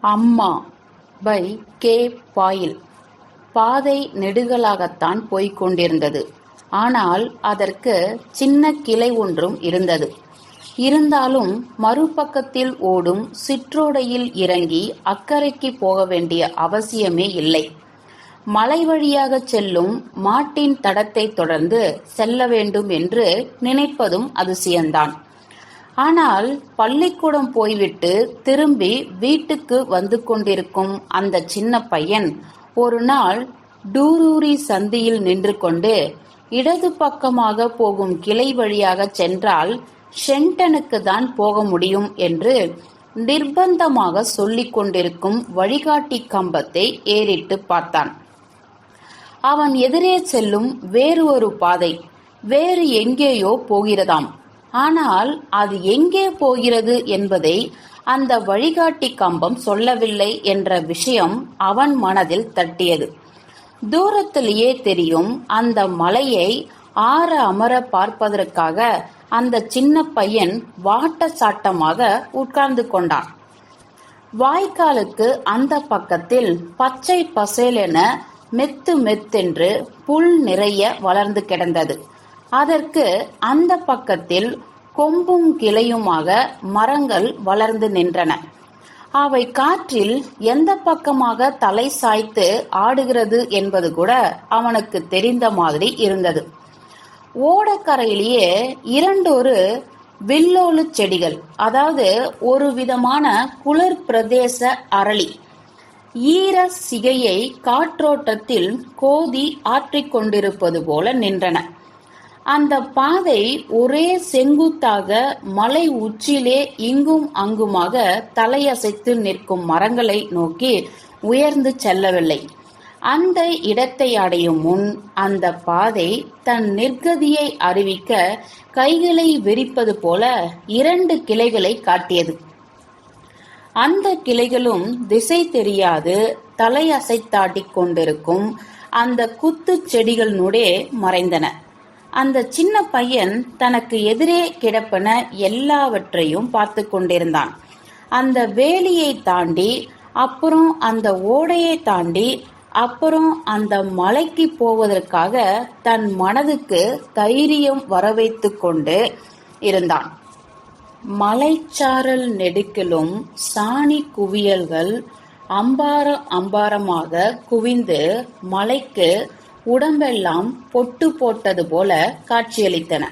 அம்மா by K boil. பாதை நெடுகளாகத்தான் போய்க் கொண்டிருந்தது. ஆனால் அதற்கு சின்ன கிளை ஒன்றும் இருந்தது. இருந்தாலும் மறுபக்கத்தில் ஓடும் சிற்றோடையில் இறங்கி அக்கறைக்கு போக வேண்டிய அவசியமே இல்லை. மலை வழியாகச் செல்லும் மாட்டின் தடத்தை தொடர்ந்து செல்ல வேண்டும் என்று நினைப்பதும் அதிசயந்தான் ஆனால் பள்ளிக்கூடம் போய்விட்டு திரும்பி வீட்டுக்கு வந்து கொண்டிருக்கும் அந்த சின்ன பையன் ஒரு நாள் டூரூரி சந்தியில் நின்று கொண்டு இடது பக்கமாக போகும் கிளை வழியாக சென்றால் ஷென்டனுக்கு தான் போக முடியும் என்று நிர்பந்தமாக சொல்லிக் கொண்டிருக்கும் வழிகாட்டி கம்பத்தை ஏறிட்டு பார்த்தான். அவன் எதிரே செல்லும் வேறு ஒரு பாதை வேறு எங்கேயோ போகிறதாம். ஆனால் அது எங்கே போகிறது என்பதை அந்த வழிகாட்டி கம்பம் சொல்லவில்லை என்ற விஷயம் அவன் மனதில் தட்டியது. தூரத்திலேயே தெரியும் அந்த மலையை ஆற அமர பார்ப்பதற்காக அந்த சின்ன பையன் வாட்ட சாட்டமாக உட்கார்ந்து கொண்டான். வாய்க்காலுக்கு அந்த பக்கத்தில் பச்சை பசேலென மெத்து மெத்தென்று புல் நிறைய வளர்ந்து கிடந்தது. அதற்கு அந்த பக்கத்தில் கொம்பும் கிளையுமாக மரங்கள் வளர்ந்து நின்றன. அவை காற்றில் எந்த பக்கமாக தலை சாய்த்து ஆடுகிறது என்பது கூட அவனுக்கு தெரிந்த மாதிரி இருந்தது. ஓடக்கரையிலேயே இரண்டொரு வில்லோலு செடிகள் அதாவது ஒரு விதமான குளிர் பிரதேச அரளி ஈர சிகையை காற்றோட்டத்தில் கோதி ஆற்றிக்கொண்டிருப்பது போல நின்றன. அந்த பாதை ஒரே செங்குத்தாக மலை உச்சியிலே இங்கும் அங்குமாக தலையசைத்து நிற்கும் மரங்களை நோக்கி உயர்ந்து செல்லவில்லை. அந்த இடத்தை அடையும் முன் அந்த பாதை தன் நிர்கதியை அறிவிக்க கைகளை விரிப்பது போல இரண்டு கிளைகளை காட்டியது. அந்த கிளைகளும் திசை தெரியாது தலையசைத்தாட்டிக் கொண்டிருக்கும். அந்த குத்து செடிகளினுடைய மறைந்தன. அந்த சின்ன பையன் தனக்கு எதிரே கிடப்பன எல்லாவற்றையும் பார்த்து கொண்டிருந்தான். அந்த வேலியை தாண்டி அப்புறம் அந்த ஓடையை தாண்டி அப்புறம் அந்த மலைக்கு போவதற்காக தன் மனதுக்கு தைரியம் வரவைத்து கொண்டு இருந்தான். மலைச்சாரல் நெடுக்கிலும் சாணி குவியல்கள் அம்பாரம் அம்பாரமாக குவிந்து மலைக்கு உடம்பெல்லாம் பொட்டு போட்டது போல காட்சியளித்தன.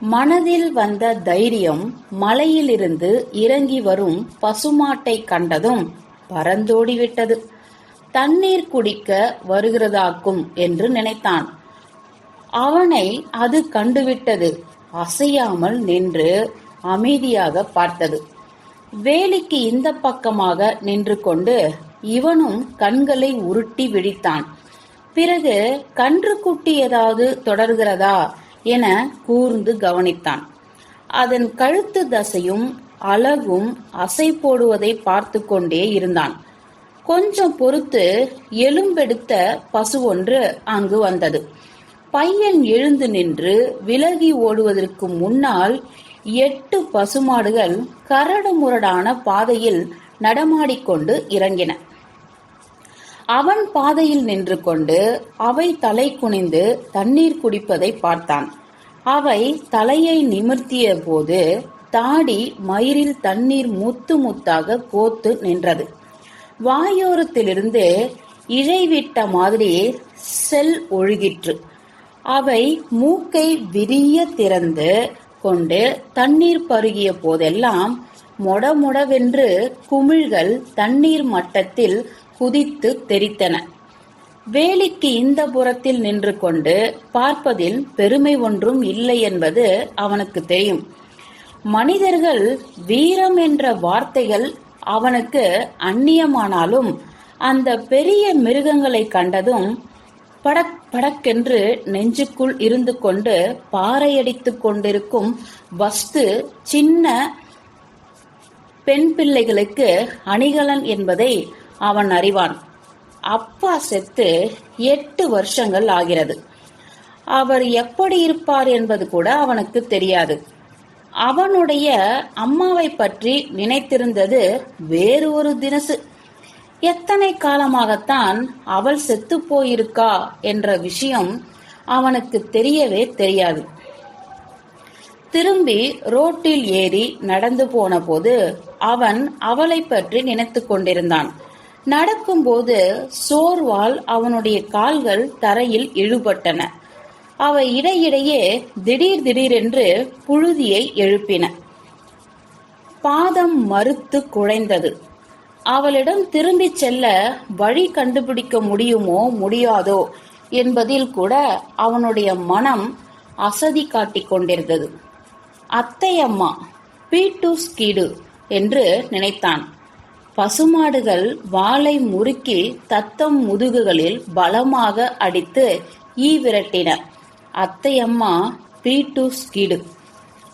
மனதில் வந்த தைரியம் மலையிலிருந்து இறங்கி வரும் பசுமாட்டை கண்டதும் பறந்தோடிவிட்டது. தண்ணீர் குடிக்க வருகிறதாக்கும் என்று நினைத்தான். அவனை அது கண்டுவிட்டது. அசையாமல் நின்று அமைதியாக பார்த்தது. வேலிக்கு இந்த பக்கமாக நின்று கொண்டு இவனும் கண்களை உருட்டி விழித்தான். பிறகு கன்றுக்குட்டி ஏதாவது தொடர்கிறதா என கூர்ந்து கவனித்தான். அதன் கழுத்து தசையும் அழகும் அசை போடுவதை பார்த்து கொண்டே இருந்தான். கொஞ்சம் பொறுத்து எலும்பெடுத்த பசு ஒன்று அங்கு வந்தது. பையன் எழுந்து நின்று விலகி ஓடுவதற்கு முன்னால் எட்டு பசுமாடுகள் கரடு முரடான பாதையில் நடமாடிக்கொண்டு இறங்கின. அவன் பாதையில் நின்று கொண்டு அவை தலை குனிந்து தண்ணீர் குடிப்பதை பார்த்தான். அவை தலையை நிமிர்த்திய போது தாடி மயிரில் தண்ணீர் முத்து முத்தாக கோத்து நின்றது. வாயோரத்திலிருந்து இழைவிட்ட மாதிரி செல் ஒழுகிற்று. அவை மூக்கை விரிய திறந்து கொண்டு தண்ணீர் பருகிய போதெல்லாம் மொடமொடவென்று குமிழ்கள் தண்ணீர் மட்டத்தில் குதித்து தெரித்தன. வேலிக்கு இந்த புறத்தில் நின்று கொண்டு பார்ப்பதில் பெருமை ஒன்றும் இல்லை என்பது அவனுக்கு தெரியும். மனிதர்கள் வீரம் என்ற வார்த்தைகள் அவனுக்கு அந்நியமானாலும் அந்த பெரிய மிருகங்களை கண்டதும் படக் படக்கென்று நெஞ்சுக்குள் இருந்து கொண்டு பாறையடித்து கொண்டிருக்கும் வஸ்து சின்ன பெண் பிள்ளைகளுக்கு அணிகலன் என்பதை அவன் அறிவான். அப்பா செத்து எட்டு வருஷங்கள் ஆகிறது. அவர் எப்படி இருப்பார் என்பது கூட அவனுக்கு தெரியாது. அவனுடைய அம்மாவை பற்றி நினைத்திருந்தது வேறு ஒரு தினசு. எத்தனை காலமாகத்தான் அவள் செத்து போயிருக்கா என்ற விஷயம் அவனுக்கு தெரியவே தெரியாது. திரும்பி ரோட்டில் ஏறி நடந்து போன போது அவன் அவளை பற்றி நினைத்து கொண்டிருந்தான். நடக்கும்போது சோர்வால் அவனுடைய கால்கள் தரையில் இழுபட்டன. அவை இடையிடையே திடீர் திடீரென்று புழுதியை எழுப்பின. பாதம் மறுத்து குழைந்தது. அவளிடம் திரும்பிச் செல்ல வழி கண்டுபிடிக்க முடியுமோ முடியாதோ என்பதில் கூட அவனுடைய மனம் அசதி காட்டிக் கொண்டிருந்தது. அத்தையம்மா பீட்டு ஸ்கீடு என்று நினைத்தான். பசுமாடுகள் வாளை முறுக்கி தத்தம் முதுகுகளில் பலமாக அடித்து ஈ விரட்டின. அத்தையம்மா பீட்டூஸ் ஸ்கிடு.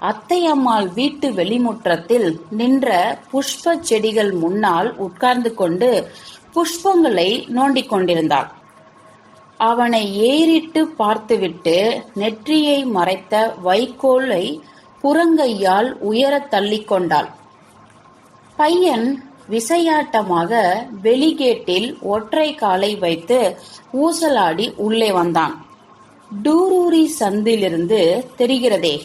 அத்தையம்மாள் வீட்டு வெளிமுற்றத்தில் நின்ற புஷ்ப செடிகள் முன்னால் உட்கார்ந்து கொண்டு புஷ்பங்களை நோண்டிக் கொண்டிருந்தாள். அவனை ஏறிட்டு பார்த்துவிட்டு நெற்றியை மறைத்த வைக்கோலை புறங்கையால் உயரத் தள்ளிக்கொண்டாள் பையன் விசையாட்டமாக வெளிகேட்டில் ஒற்றை காலை வைத்து ஊசலாடி உள்ளே வந்தான். டூரூரி சந்திலிருந்து தெரிகிறதே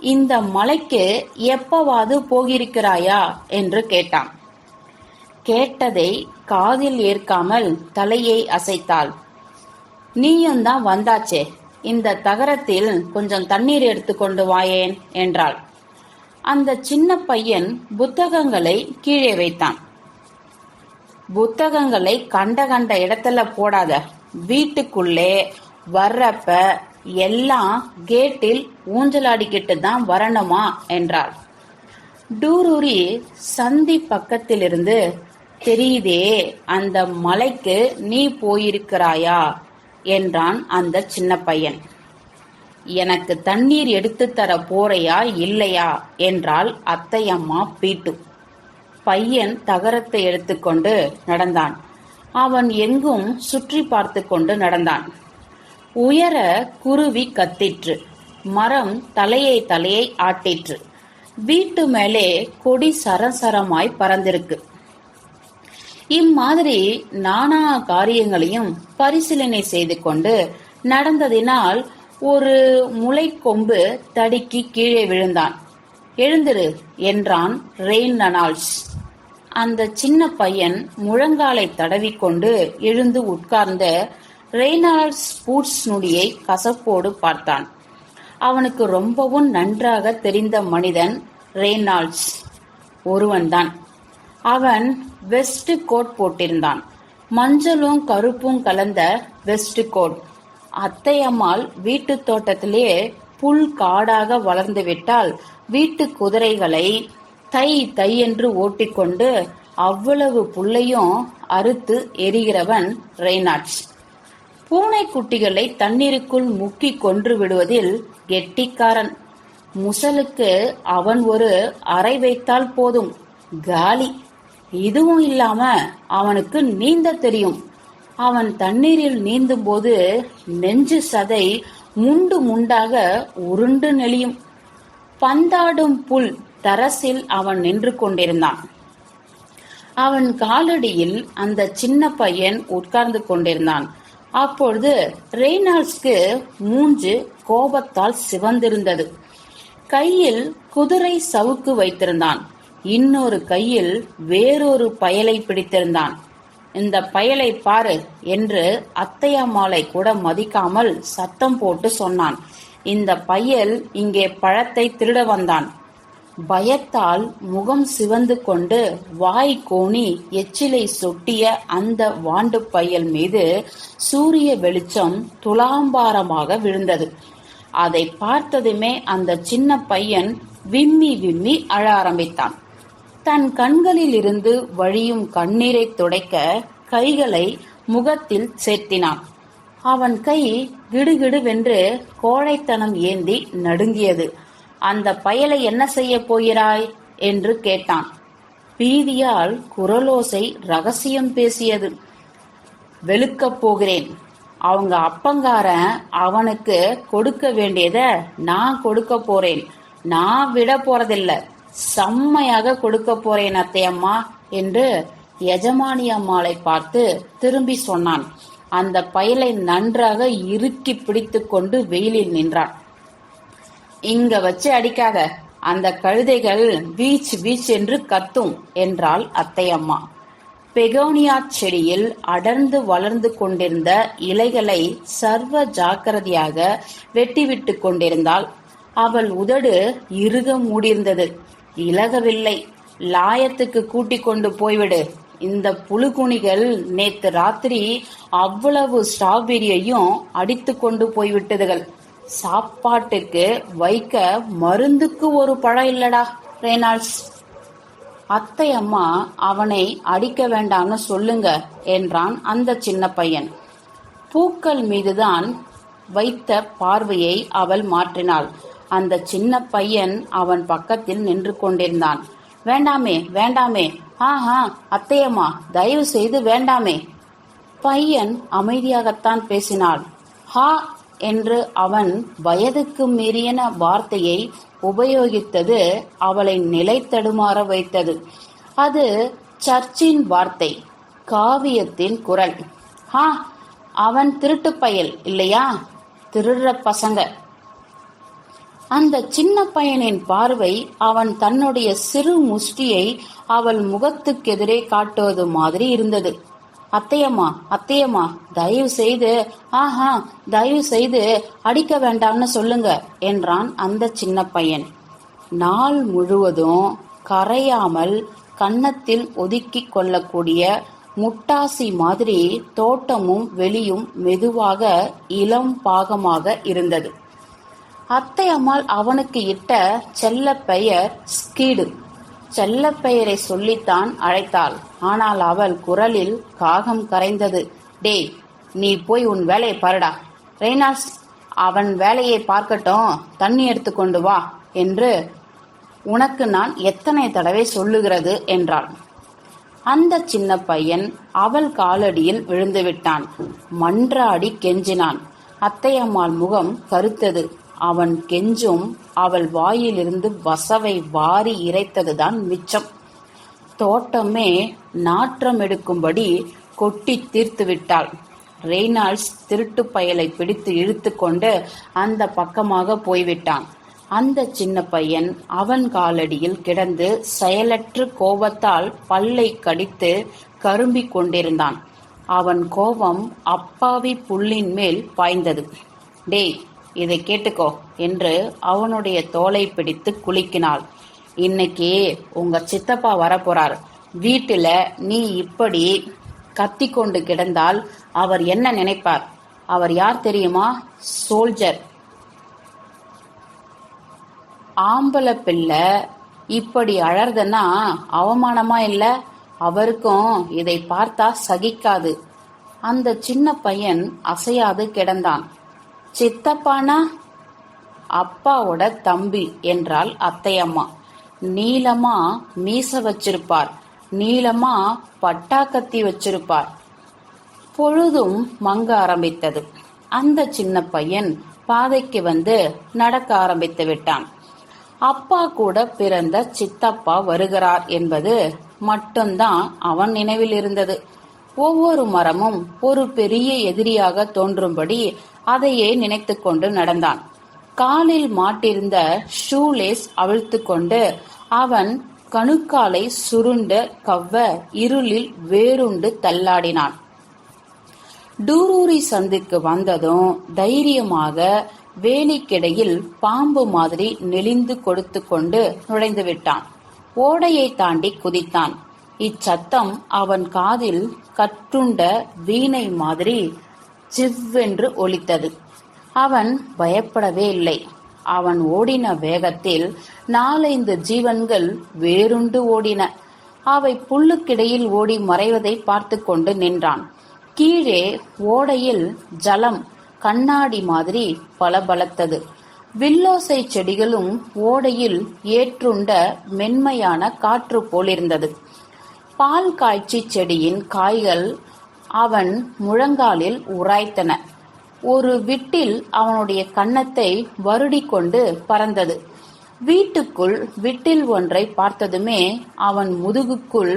இந்த மலைக்கு எப்பவாது போகிருக்கிறாயா என்று கேட்டான். கேட்டதை காதில் ஏற்காமல் தலையை அசைத்தாள். நீயும்தான் வந்தாச்சே இந்த தகரத்தில் கொஞ்சம் தண்ணீர் எடுத்துக்கொண்டு வாயேன் என்றாள். அந்த சின்ன பையன் புத்தகங்களை கீழே வைத்தான். புத்தகங்களை கண்ட கண்ட இடத்துல போடாத. வீட்டுக்குள்ளே வர்றப்ப எல்லாம் கேட்டில் ஊஞ்சலாடிக்கிட்டு தான் வரணுமா என்றாள். டூரூரி சந்தி பக்கத்திலிருந்து தெரியுதே அந்த மலைக்கு நீ போயிருக்கிறாயா? என்றான் அந்த சின்ன பையன். எனக்கு தண்ணீர் எடுத்துத் தர போறையா இல்லையா? என்றாள் அத்தையம்மா பீட்டு. பையன் தகரத்தை எடுத்துக்கொண்டு நடந்தான். அவன் எங்கும் சுற்றி பார்த்து கொண்டு நடந்தான். உயர குருவி கத்திற்று. மரம் தலையை தலையை ஆட்டிற்று. வீட்டு மேலே கொடி சரசரமாய் பறந்திருக்கு. இம்மாதிரி நானா காரியங்களையும் பரிசீலனை செய்து கொண்டு நடந்ததினால் ஒரு முளைக்கொம்பு தடுக்கி கீழே விழுந்தான். எழுந்திரு என்றான் ரெயின் நனால்ஸ் அந்த சின்ன பையன் முழங்காலை தடவிக்கொண்டு எழுந்து உட்கார்ந்த ரெய்னால்ட்ஸ் பூட்ஸ் நுடியை கசப்போடு பார்த்தான். அவனுக்கு ரொம்பவும் நன்றாக தெரிந்த மனிதன் ரெய்னால்ட்ஸ் ஒருவன்தான். அவன் வெஸ்ட் கோட் போட்டிருந்தான். மஞ்சளும் கருப்பும் கலந்த வெஸ்ட் கோட். அத்தையம்மாள் வீட்டு தோட்டத்திலே புல் காடாக வளர்ந்துவிட்டால் வீட்டு குதிரைகளை தை தை என்று ஓட்டிக்கொண்டு அவ்வளவு புல்லையும் அறுத்து எரிகிறவன் ரெய்னாட்ஸ். பூனைக்குட்டிகளை தண்ணீருக்குள் முக்கி கொன்று விடுவதில் கெட்டிக்காரன். முசலுக்கு அவன் ஒரு அறை வைத்தால் போதும். காலி. இதுவும் இல்லாம அவனுக்கு நீந்த தெரியும். அவன் தண்ணீரில் நீந்தும் போது நெஞ்சு சதை முண்டு முண்டாக உருண்டு நெளியும். பந்தாடும் புல் தரசில் அவன் நின்று கொண்டிருந்தான். அவன் காலடியில் அந்த சின்ன பையன் உட்கார்ந்து கொண்டிருந்தான். அப்பொழுது ரெய்னால்ஸ்க்கு மூஞ்சு கோபத்தால் சிவந்திருந்தது. கையில் குதிரை சவுக்கு வைத்திருந்தான். இன்னொரு கையில் வேறொரு பயலை பிடித்திருந்தான். இந்த பயலை பாரு என்று அத்தையம்மாளை கூட மதிக்காமல் சத்தம் போட்டு சொன்னான். இந்த பயல் இங்கே பழத்தை திருட வந்தான். பயத்தால் முகம் சிவந்து கொண்டு வாய் கோணி எச்சிலை சொட்டிய அந்த வாண்டு பயல் மீது சூரிய வெளிச்சம் துலாம்பாரமாக விழுந்தது. அதை பார்த்ததுமே அந்த சின்ன பையன் விம்மி விம்மி அழ ஆரம்பித்தான். தன் கண்களில் இருந்து வழியும் கண்ணீரை துடைக்க கைகளை முகத்தில் சேர்த்தினான். அவன் கை கிடுகிடுவென்று கோழைத்தனம் ஏந்தி நடுங்கியது. அந்த பயலை என்ன செய்ய போகிறாய்? என்று கேட்டான். பீதியால் குரலோசை ரகசியம் பேசியது. வெளுக்கப் போகிறேன். அவங்க அப்பங்காரன் அவனுக்கு கொடுக்க வேண்டியத நான் கொடுக்க போறேன். நான் விட போறதில்லை. செம்மையாக கொடுக்க போறேன் அத்தையம்மா என்று எஜமானி அம்மாளை பார்த்து திரும்பி சொன்னான். அந்த பயலை நன்றாக இறுக்கி பிடித்து கொண்டு வெயிலில் நின்றான். இங்க வச்சு அடிக்காத அந்த கழுதைகள் பீச் பீச் என்று கத்தும் என்றாள் அத்தையம்மா. பெகோனியா செடியில் அடர்ந்து வளர்ந்து கொண்டிருந்த இலைகளை சர்வ ஜாக்கிரதையாக வெட்டிவிட்டு கொண்டிருந்தாள். அவள் உதடு இறுக மூடியிருந்தது. இலகவில்லை. லாயத்துக்கு கூட்டிக் கொண்டு போய்விடு. இந்த புழுகுணிகள் நேத்து ராத்திரி அவ்வளவு ஸ்ட்ராபெரியையும் அடித்து கொண்டு போய்விட்டதுகள். சாப்பாட்டுக்கு வைக்க மருந்துக்கு ஒரு பழம் இல்லடா ரெனால்ட்ஸ். அத்தை அம்மா அவனை அடிக்க வேண்டாம்னு சொல்லுங்க என்றான் அந்த சின்ன பையன். பூக்கள் மீதுதான் வைத்த பார்வையை அவள் மாற்றினாள். அந்த சின்ன பையன் அவன் பக்கத்தில் நின்று கொண்டிருந்தான். வேண்டாமே வேண்டாமே. ஆஹா அத்தையம்மா தயவு செய்து வேண்டாமே. பையன் அமைதியாகத்தான் பேசினாள். ஹா! என்று அவன் வயதுக்கு மீறியன வார்த்தையை உபயோகித்தது அவளை நிலை தடுமாற வைத்தது. அது சர்ச்சின் வார்த்தை காவியத்தின் குரல். ஹா அவன் திருட்டு பயல் இல்லையா? திருடுற பசங்க. அந்த சின்ன பையனின் பார்வை அவன் தன்னுடைய சிறு முஷ்டியை அவள் முகத்துக்கெதிரே காட்டுவது மாதிரி இருந்தது. அத்தையம்மா அத்தையம்மா தயவு செய்து ஆஹா தயவு செய்து அடிக்க வேண்டாம்னு சொல்லுங்க என்றான் அந்த சின்ன பையன். நாள் முழுவதும் கரையாமல் கன்னத்தில் ஒதுக்கி கொள்ளக்கூடிய முட்டாசி மாதிரி தோட்டமும் வெளியும் மெதுவாக இளம் பாகமாக இருந்தது. அத்தை அம்மாள் அவனுக்கு இட்ட செல்ல பெயர் ஸ்கீடு. செல்ல பெயரை சொல்லித்தான் அழைத்தாள். ஆனால் அவள் குரலில் காகம் கரைந்தது. டேய் நீ போய் உன் வேலையை பாருடா. ரெய்னால்ஸ் அவன் வேலையை பார்க்கட்டும். தண்ணி எடுத்துக்கொண்டு வா என்று உனக்கு நான் எத்தனை தடவை சொல்லுகிறது என்றாள். அந்த சின்ன பையன் அவள் காலடியில் விழுந்து விட்டான். மன்றாடி கெஞ்சினான். அத்தையம்மாள் முகம் கருத்தது. அவன் கெஞ்சும் அவள் வாயிலிருந்து வசவை வாரி இறைத்ததுதான் மிச்சம். தோட்டமே நாற்றம் எடுக்கும்படி கொட்டி தீர்த்து விட்டாள். ரெய்னால்ட்ஸ் திருட்டு பயலை பிடித்து இழுத்து கொண்டு அந்த பக்கமாக போய்விட்டான். அந்த சின்ன பையன் அவன் காலடியில் கிடந்து செயலற்று கோபத்தால் பல்லை கடித்து கரும்பிக் கொண்டிருந்தான். அவன் கோபம் அப்பாவி புல்லின் மேல் பாய்ந்தது. டேய் இதை கேட்டுக்கோ என்று அவனுடைய தோலை பிடித்து குலுக்கினாள். இன்னைக்கு உங்க சித்தப்பா வரப்போறார். வீட்டுல நீ இப்படி கத்தி கொண்டு கிடந்தால் அவர் என்ன நினைப்பார்? அவர் யார் தெரியுமா? சோல்ஜர். ஆம்பளை பிள்ளை இப்படி அழறதுன்னா அவமானமா இல்ல? அவருக்கும் இதை பார்த்தா சகிக்காது. அந்த சின்ன பையன் அசையாது கிடந்தான். சித்தப்பானா? அப்பாவோட தம்பி என்றால் அத்தையம்மா. நீளமா மீச வச்சிருப்பார். நீளமா பட்டாக்கத்தி வச்சிருப்பார். பொழுதும் மங்க ஆரம்பித்தது. அந்த சின்ன பையன் பாதைக்கு வந்து நடக்க ஆரம்பித்து விட்டான். அப்பா கூட பிறந்த சித்தப்பா வருகிறார் என்பது மட்டும்தான் அவன் நினைவில் இருந்தது. ஒவ்வொரு மரமும் ஒரு பெரிய எதிரியாக தோன்றும்படி அதையே நினைத்து கொண்டு நடந்தான். காலில் மாட்டிருந்த ஷூலேஸ் அவிழ்த்து கொண்டு அவன் கணுக்காலை சுருண்டு கவ்வ இருளில் வேருண்டு தள்ளாடினான். டூரூரி சந்துக்கு வந்ததும் தைரியமாக வேலிக்கிடையில் பாம்பு மாதிரி நெளிந்து கொடுத்து கொண்டு நுழைந்து விட்டான் ஓடையை தாண்டி குதித்தான். இச்சத்தம் அவன் காதில் கற்றுண்ட வீணை மாதிரி சிவ்வென்று ஒலித்தது. அவன் பயப்படவே இல்லை. அவன் ஓடின வேகத்தில் நாலைந்து ஜீவன்கள் வேருண்டு ஓடின. அவை புல்லுக்கிடையில் ஓடி மறைவதை பார்த்து கொண்டு நின்றான். கீழே ஓடையில் ஜலம் கண்ணாடி மாதிரி பளபளத்தது. வில்லோசை செடிகளும் ஓடையில் ஏற்றுண்ட மென்மையான காற்று போலிருந்தது. பால் காய்ச்சி செடியின் காய்கள் அவன் முழங்காலில் உராய்த்தன. ஒரு விட்டில் அவனுடைய கன்னத்தை வருடி கொண்டு பறந்தது. வீட்டுக்குள் விட்டில் ஒன்றை பார்த்ததுமே அவன் முதுகுக்குள்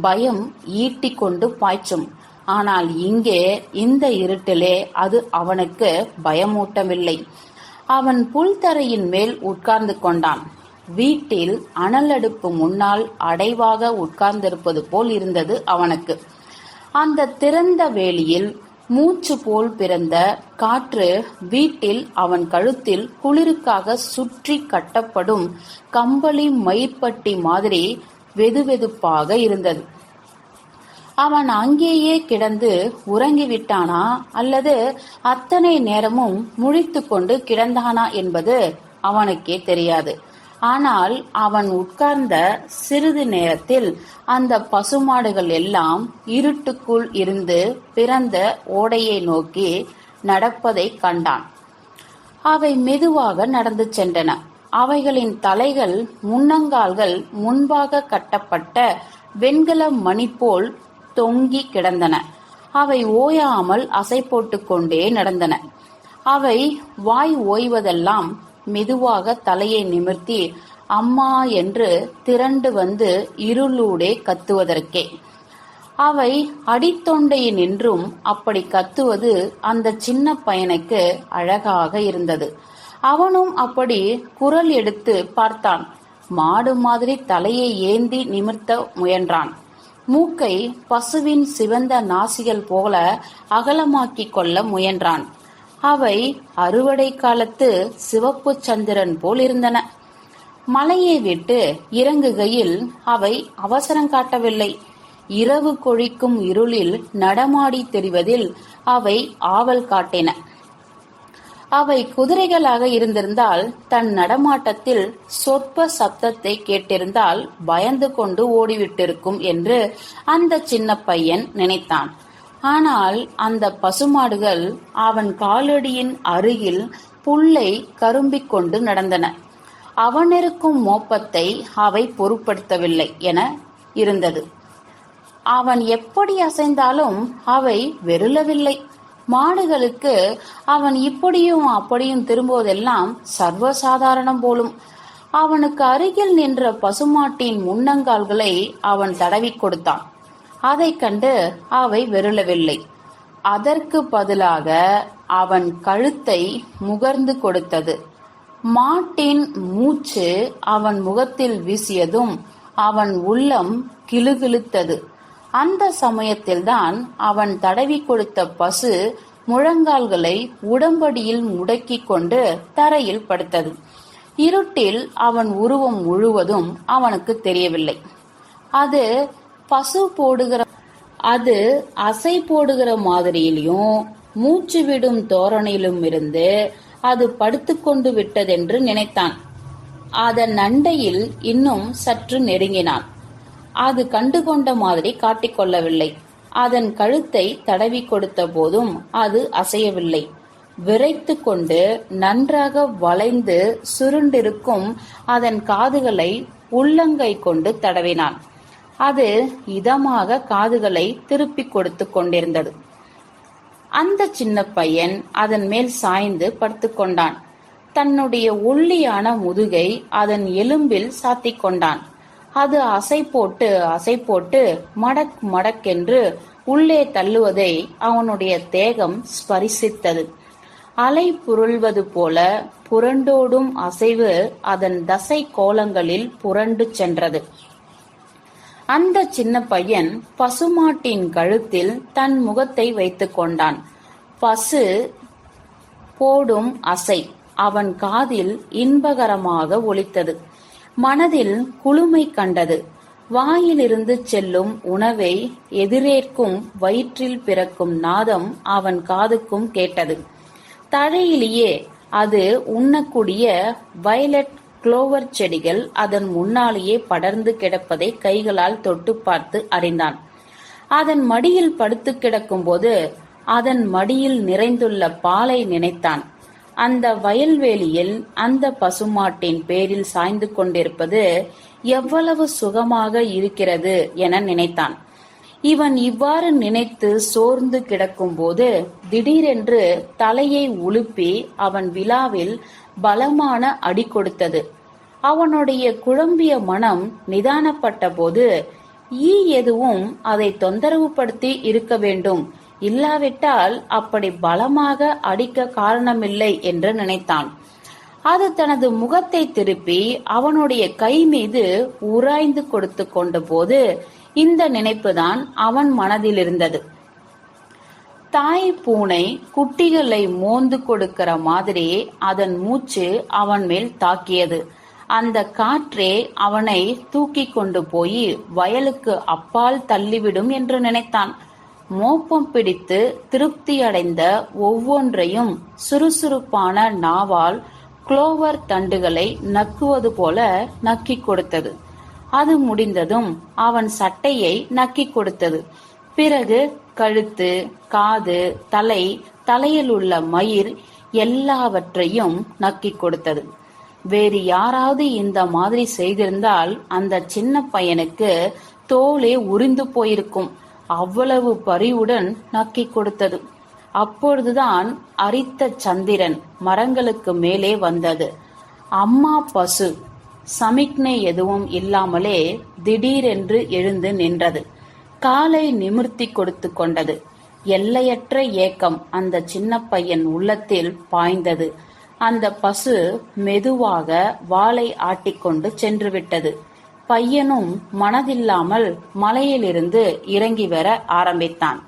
பயம் ஈட்டிக் கொண்டு பாய்ச்சும். ஆனால் இங்கே இந்த இருட்டிலே அது அவனுக்கு பயமூட்டவில்லை. அவன் புல்தரையின் மேல் உட்கார்ந்து கொண்டான். வீட்டில் அனல் அடுப்பு முன்னால் அடைவாக உட்கார்ந்திருப்பது போல் இருந்தது அவனுக்கு. அந்த திறந்த வேளியில் மூச்சு போல் பிறந்த காற்று வீட்டில் அவன் கழுத்தில் குளிருக்காக சுற்றி கட்டப்படும் கம்பளி மயிர்பட்டி மாதிரி வெதுவெதுப்பாக இருந்தது. அவன் அங்கேயே கிடந்து உறங்கிவிட்டானா அல்லது அத்தனை நேரமும் முழித்து கொண்டு கிடந்தானா என்பது அவனுக்கே தெரியாது. ஆனால் அவன் உட்கார்ந்த சிறிது நேரத்தில் அந்த பசுமாடுகள் எல்லாம் இருட்டுக்குள் இருந்து பிறந்த ஓடையை நோக்கி நடப்பதைக் கண்டான். அவை மெதுவாக நடந்து சென்றன. அவைகளின் தலைகள் முன்னங்கால்கள் முன்பாக கட்டப்பட்ட வெண்கல மணி போல் தொங்கி கிடந்தன. அவை ஓயாமல் அசை போட்டுக்கொண்டே நடந்தன. அவை வாய் ஓய்வதெல்லாம் மெதுவாக தலையை நிமிர்த்தி அம்மா என்று திரண்டு வந்து இருளூடே கத்துவதற்கே. அவை அடித்தொண்டையினின்றும் அப்படி கத்துவது அந்த சின்ன பையனுக்கு அழகாக இருந்தது. அவனும் அப்படி குரல் எடுத்து பார்த்தான். மாடு மாதிரி தலையை ஏந்தி நிமிர்த்த முயன்றான். மூக்கை பசுவின் சிவந்த நாசிகள் போல அகலமாக்கிக் கொள்ள முயன்றான். அவை அறுவடை காலத்து சிவப்பு சந்திரன் போல் இருந்தன. மலையை விட்டு இறங்குகையில் அவை அவசரம் காட்டவில்லை. இரவு கொழிக்கும் இருளில் நடமாடி தெரிவதில் அவை ஆவல் காட்டின. அவை குதிரைகளாக இருந்திருந்தால் தன் நடமாட்டத்தில் சொற்ப சப்தத்தை கேட்டிருந்தால் பயந்து கொண்டு ஓடிவிட்டிருக்கும் என்று அந்த சின்ன பையன் நினைத்தான். ஆனால் அந்த பசுமாடுகள் அவன் காலடியின் அருகில் புல்லை கரும்பிக் கொண்டு நடந்தன. அவனிருக்கும் மோப்பத்தை அவை பொருட்படுத்தவில்லை என இருந்தது. அவன் எப்படி அசைந்தாலும் அவை வெறுளவில்லை மாடுகளுக்கு அவன் இப்படியும் அப்படியும் திரும்புவதெல்லாம் சர்வசாதாரணம் போலும். அவனுக்கு அருகில் நின்ற பசுமாட்டின் முன்னங்கால்களை அவன் தடவிக் கொடுத்தான். அதைக் கண்டு அவை வெருளவில்லை. அதற்கு பதிலாக அவன் கழுத்தை முகர்ந்து கொடுத்தது. மாட்டின் மூச்சு அவன் முகத்தில் வீசியதும் அவன் உள்ளம் கிளுகிழுத்தது. அந்த சமயத்தில்தான் அவன் தடவி கொடுத்த பசு முழங்கால்களை உடம்படியில் முடக்கிக் கொண்டு தரையில் படுத்தது. இருட்டில் அவன் உருவம் முழுவதும் அவனுக்கு தெரியவில்லை. அது பசு போடுகிற அது அசை போடுகிற மாதிரியிலும் மூச்சு விடும் தோரணையிலும் இருந்து அது படுத்துக்கொண்டு விட்டதென்று நினைத்தான். அதன் அண்டையில் இன்னும் சற்று நெருங்கினான். அது கண்டுகொண்ட மாதிரி காட்டிக்கொள்ளவில்லை அதன் கழுத்தை தடவி கொடுத்த போதும் அது அசையவில்லை. விரைத்து கொண்டு நன்றாக வளைந்து சுருண்டிருக்கும் அதன் காதுகளை உள்ளங்கை கொண்டு தடவினான். அது இதமாக காதுகளை திருப்பிக் கொடுத்து கொண்டிருந்தது. அந்த சின்ன பையன் அதன் மேல் சாய்ந்து படுத்துக்கொண்டான் தன்னுடைய ஒல்லியான முதுகை அதன் எலும்பில் சாத்திக் கொண்டான். அது அசை போட்டு அசை போட்டு மடக் மடக்கென்று உள்ளே தள்ளுவதை அவனுடைய தேகம் ஸ்பரிசித்தது. அலை புரள்வது போல புரண்டோடும் அசைவு அதன் தசை கோலங்களில் புரண்டு சென்றது. அந்த சின்ன பையன் பசுமாட்டின் கழுத்தில் தன் முகத்தை வைத்துக் கொண்டான். பசு போடும் அசை அவன் காதில் இன்பகரமாக ஒலித்தது. மனதில் குளுமை கண்டது. வாயிலிருந்து செல்லும் உணவை எதிரேற்கும் வயிற்றில் பிறக்கும் நாதம் அவன் காதுக்கும் கேட்டது. தழையிலேயே அது உண்ணக்கூடிய வயலட் குளோவர் செடிகள் அதன் முன்னாலேயே படர்ந்து கிடப்பதை கைகளால் தொட்டு பார்த்து அறிந்தான். அதன் மடியில் படுத்து கிடக்கும்போது அதன் மடியில் நிறைந்துள்ள பாலை நினைத்தான். அந்த வயல்வெளியில் அந்த பசுமாட்டின் பேரில் சாய்ந்து கொண்டிருப்பது எவ்வளவு சுகமாக இருக்கிறது என நினைத்தான். இவன் இவ்வாறு நினைத்து சோர்ந்து கிடக்கும்போது திடீரென்று தலையை உலுப்பி அவன் விழாவில் பலமான அடி கொடுத்தது. அவனுடைய குழம்பிய மனம் நிதானப்பட்ட போது ஈ எதுவும் அதை தொந்தரவுபடுத்தி இருக்க வேண்டும். இல்லாவிட்டால் அப்படி பலமாக அடிக்க காரணமில்லை என்று நினைத்தான். அது தனது முகத்தை திருப்பி அவனுடைய கை மீது உராய்ந்து கொடுத்து கொண்ட போது இந்த நினைப்புதான் அவன் மனதில் இருந்தது தாய் பூனை குட்டிகளை மோந்து கொடுக்கிற மாதிரி அதன் மூச்சு அவன் மேல் தாக்கியது. அந்த காற்றே அவனை தூக்கி கொண்டு போய் வயலுக்கு அப்பால் தள்ளிவிடும் என்று நினைத்தான். மோப்பம் பிடித்து திருப்தியடைந்த ஒவ்வொன்றையும் சுறுசுறுப்பான நாவால் குளோவர் தண்டுகளை நக்குவது போல நக்கிக் கொடுத்தது. அது முடிந்ததும் அவன் சட்டையை நக்கிக் கொடுத்தது. பிறகு கழுத்து காது தலை தலையில் உள்ள மயிர் எல்லாவற்றையும் நக்கிக் கொடுத்தது. வேறு யாராவது இந்த மாதிரி செய்திருந்தால் அந்த சின்ன பையனுக்கு தோலே உறிந்து போயிருக்கும். அவ்வளவு பரிவுடன் நக்கி கொடுத்தது. அப்பொழுதுதான் அரித்த சந்திரன் மரங்களுக்கு மேலே வந்தது. அம்மா பசு சமிக்ஞை எதுவும் இல்லாமலே திடீரென்று எழுந்து நின்றது. காலை நிமிர்த்தி கொடுத்து கொண்டது. எல்லையற்ற ஏக்கம் அந்த சின்ன பையன் உள்ளத்தில் பாய்ந்தது. அந்த பசு மெதுவாக வாளை ஆட்டிக்கொண்டு சென்றுவிட்டது. பையனும் மனதில்லாமல் மலையிலிருந்து இறங்கி வர ஆரம்பித்தான்.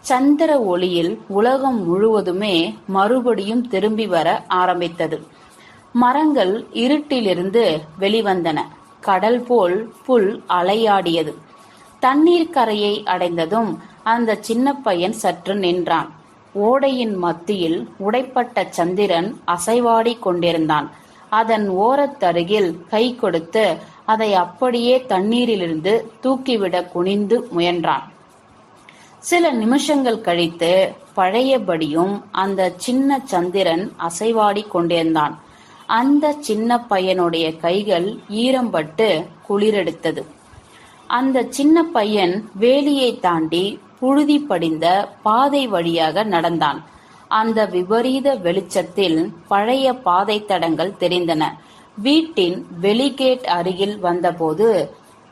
சந்திர ஒளியில் உலகம் முழுவதுமே மறுபடியும் திரும்பி வர ஆரம்பித்தது. மரங்கள் இருட்டிலிருந்து வெளிவந்தன. கடல் போல் புல் அலையாடியது. தண்ணீர் கரையை அடைந்ததும் அந்த சின்ன பையன் சற்று நின்றான். ஓடையின் மத்தியில் உடைப்பட்ட சந்திரன் அசைவாடி கொண்டிருந்தான். அதன் ஓரத்தருகில் கை கொடுத்து அதை அப்படியே தண்ணீரிலிருந்து தூக்கிவிட குனிந்து முயன்றான். சில நிமிஷங்கள் கழித்து பழையபடியும் அந்த சின்ன சந்திரன் அசைவாடி கொண்டிருந்தான். அந்த சின்ன பையனுடைய கைகள் ஈரம்பட்டு குளிரெடுத்தது. அந்த சின்ன பையன் வேலியை தாண்டி புழுதி படிந்த பாதை வழியாக நடந்தான். அந்த விபரீத வெளிச்சத்தில் பழைய பாதை தடங்கள் தெரிந்தன. வீட்டின் வெளிகேட் அருகில் வந்தபோது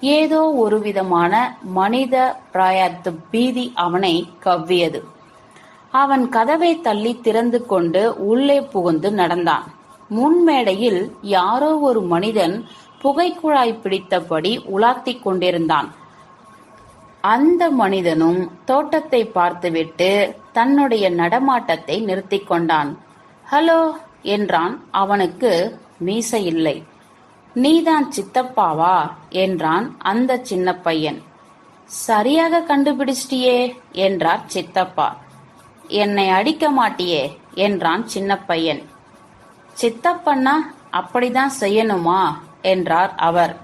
ஏதோ ஒரு விதமான மனித பிராயத்து பீதி அவனை கவ்வியது. அவன் கதவை தள்ளி திறந்து கொண்டு உள்ளே புகுந்து நடந்தான். முன்மேடையில் யாரோ ஒரு மனிதன் புகைக்குழாய் பிடித்தபடி உலாத்திக் கொண்டிருந்தான். அந்த மனிதனும் தோட்டத்தை பார்த்துவிட்டு தன்னுடைய நடமாட்டத்தை நிறுத்திக் கொண்டான். ஹலோ என்றான். அவனுக்கு மீசை இல்லை. நீதான் சித்தப்பாவா? என்றான் அந்த சின்ன பையன். சரியாக கண்டுபிடிச்சிட்டியே என்றார் சித்தப்பா. என்னை அடிக்க மாட்டியே என்றான் சின்ன பையன். சித்தப்பண்ணா அப்படிதான் செய்யணுமா? என்றார் அவர்.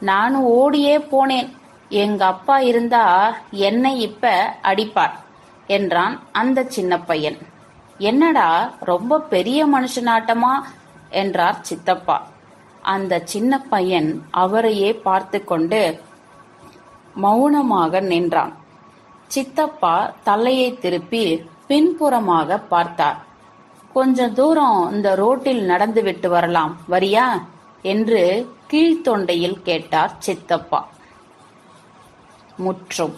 நான் ஓடியே போனேன் எங்க அப்பா இருந்தா என்னை இப்ப அடிப்பார் என்றான் அந்த சின்ன பையன். என்னடா ரொம்ப பெரிய மனுஷனாட்டமா? என்றார் சித்தப்பா. அந்த சின்ன பையன் அவரையே பார்த்து கொண்டு மௌனமாக நின்றான். சித்தப்பா தலையை திருப்பி பின்புறமாக பார்த்தார். கொஞ்ச தூரம் இந்த ரோட்டில் நடந்து விட்டு வரலாம் வரியா? என்று கீழ்த்தொண்டையில் கேட்டார் சித்தப்பா. முற்றும்.